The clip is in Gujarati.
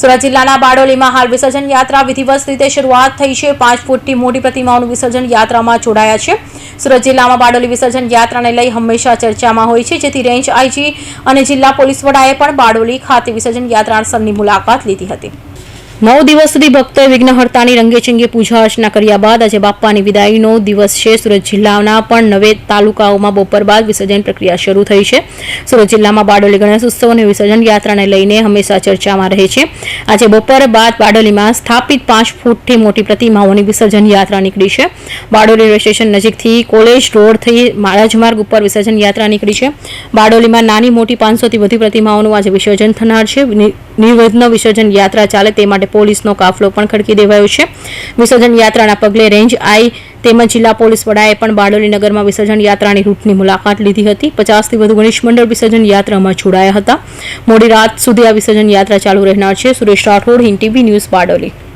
સુરત જિલ્લાના બારડોલીમાં હાલ વિસર્જન યાત્રા વિધિવત રીતે શરૂઆત થઈ છે. પાંચ ફૂટથી મોટી પ્રતિમાઓનું વિસર્જન યાત્રામાં જોડાયા છે. સુરત જિલ્લામાં બારડોલી વિસર્જન યાત્રાને લઈ હંમેશા ચર્ચામાં હોય છે. જેથી રેન્જ આઈજી અને જિલ્લા પોલીસ વડાએ પણ બારડોલી ખાતે વિસર્જન યાત્રા સ્થળની મુલાકાત લીધી હતી. નવ દિવસ સુધી ભક્તોએ વિઘ્નહર્તાની રંગેચંગે પૂજા અર્ચના કર્યા બાદ આજે બાપ્પાની વિદાયનો દિવસ છે. સુરત જિલ્લાના પણ નવે તાલુકાઓમાં બપોર બાદ વિસર્જન પ્રક્રિયા શરૂ થઈ છે. સુરત જિલ્લામાં બારડોલી ગણેશ ઉત્સવ અને વિસર્જન યાત્રાને લઈને હંમેશા ચર્ચામાં રહે છે. આજે બપોર બાદ બારડોલીમાં સ્થાપિત પાંચ ફૂટથી મોટી પ્રતિમાઓની વિસર્જન યાત્રા નીકળી છે. બારડોલી રેલવે સ્ટેશન નજીકથી કોલેજ રોડ થઈ રાજમાર્ગ ઉપર વિસર્જન યાત્રા નીકળી છે. બારડોલીમાં નાની મોટી પાંચસોથી વધુ પ્રતિમાઓનું આજે વિસર્જન થનાર છે. નિર્વિઘ્ન વિસર્જન યાત્રા ચાલે તે માટે પોલીસનો કાફલો પણ ખડકી દેવાયો છે. વિસર્જન યાત્રાના પગલે રેન્જ આઈ તેમજ જિલ્લા પોલીસ વડાએ પણ બારડોલી નગરમાં વિસર્જન યાત્રાની રૂટની મુલાકાત લીધી હતી. પચાસથી વધુ ગણેશ મંડળ વિસર્જન યાત્રામાં જોડાયા હતા. મોડી રાત સુધી આ વિસર્જન યાત્રા ચાલુ રહેનાર છે. Suresh Rathod, Hind TV news Bardoli.